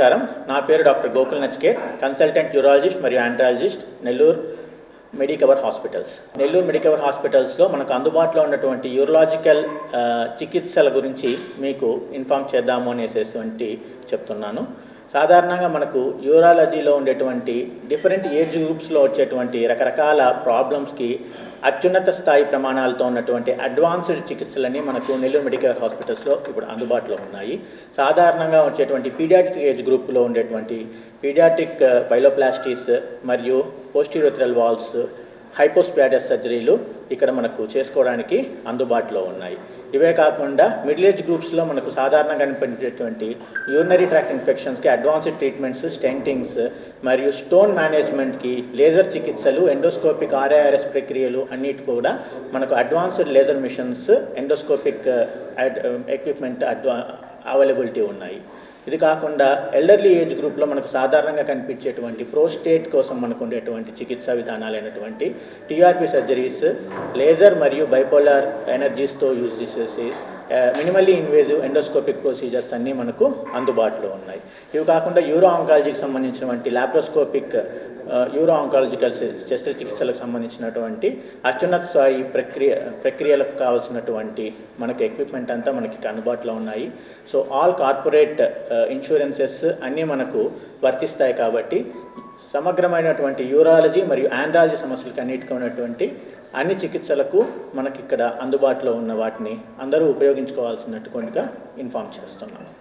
నమస్కారం. నా పేరు డాక్టర్ గోకుల్ నచ్కేర్ కన్సల్టెంట్ యూరాలజిస్ట్ మరియు andrologist Nellore Medicover hospitals. Nellore Medicover హాస్పిటల్స్లో మనకు అందుబాటులో ఉన్నటువంటి యూరలాజికల్ చికిత్సల గురించి మీకు ఇన్ఫామ్ చేద్దాము అనేసేటువంటి చెప్తున్నాను. సాధారణంగా మనకు యూరాలజీలో ఉండేటువంటి డిఫరెంట్ ఏజ్ గ్రూప్స్లో వచ్చేటువంటి రకరకాల ప్రాబ్లమ్స్కి అత్యున్నత స్థాయి ప్రమాణాలతో ఉన్నటువంటి అడ్వాన్స్డ్ చికిత్సలని మనకు నెల్లూరు మెడికల్ హాస్పిటల్స్లో ఇప్పుడు అందుబాటులో ఉన్నాయి. సాధారణంగా వచ్చేటువంటి పీడియాట్రిక్ ఏజ్ గ్రూప్లో ఉండేటువంటి పీడియాట్రిక్ బైలోప్లాస్టీస్ మరియు పోస్టిరోథ్రల్ వాల్వ్స్ హైపోస్పాడియస్ సర్జరీలు ఇక్కడ మనకు చేసుకోవడానికి అందుబాటులో ఉన్నాయి. ఇవే కాకుండా మిడిల్ ఏజ్ గ్రూప్స్లో మనకు సాధారణంగా కనిపించేటువంటి యూరినరీ ట్రాక్ట్ ఇన్ఫెక్షన్స్కి అడ్వాన్స్డ్ ట్రీట్మెంట్స్ స్టెంటింగ్స్ మరియు స్టోన్ మేనేజ్మెంట్కి లేజర్ చికిత్సలు ఎండోస్కోపిక్ ఆర్ఐఆర్ఎస్ ప్రక్రియలు అన్నిటి కూడా మనకు advanced laser machines endoscopic equipment అడ్వా availability ఉన్నాయి. ఇది కాకుండా ఎల్డర్లీ ఏజ్ గ్రూప్లో మనకు సాధారణంగా కనిపించేటువంటి ప్రోస్టేట్ కోసం మనకు ఉండేటువంటి చికిత్సా విధానాలైనటువంటి టీఆర్పి సర్జరీస్ లేజర్ మరియు బైపోలార్ ఎనర్జీస్తో యూజ్ చేసేసి మినిమల్లీ ఇన్వేజివ్ ఎండోస్కోపిక్ ప్రొసీజర్స్ అన్నీ మనకు అందుబాటులో ఉన్నాయి. ఇవి కాకుండా యూరో ఆంకాలజీకి సంబంధించినటువంటి లాప్రోస్కోపిక్ యూరో ఆంకాలజికల్ శస్త్రచికిత్సలకు సంబంధించినటువంటి అత్యున్నత స్థాయి ప్రక్రియ ప్రక్రియలకు కావాల్సినటువంటి మనకి ఎక్విప్మెంట్ అంతా మనకి అందుబాటులో ఉన్నాయి. సో ఆల్ కార్పొరేట్ ఇన్సూరెన్సెస్ అన్నీ మనకు వర్తిస్తాయి కాబట్టి సమగ్రమైనటువంటి యూరాలజీ మరియు ఆండ్రాలజీ సమస్యలకు అన్నిటికీ ఉన్నటువంటి అన్ని చికిత్సలకు మనకి ఇక్కడ అందుబాటులో ఉన్న వాటిని అందరూ ఉపయోగించుకోవాల్సినట్టుగా ఇన్ఫామ్ చేస్తున్నాను.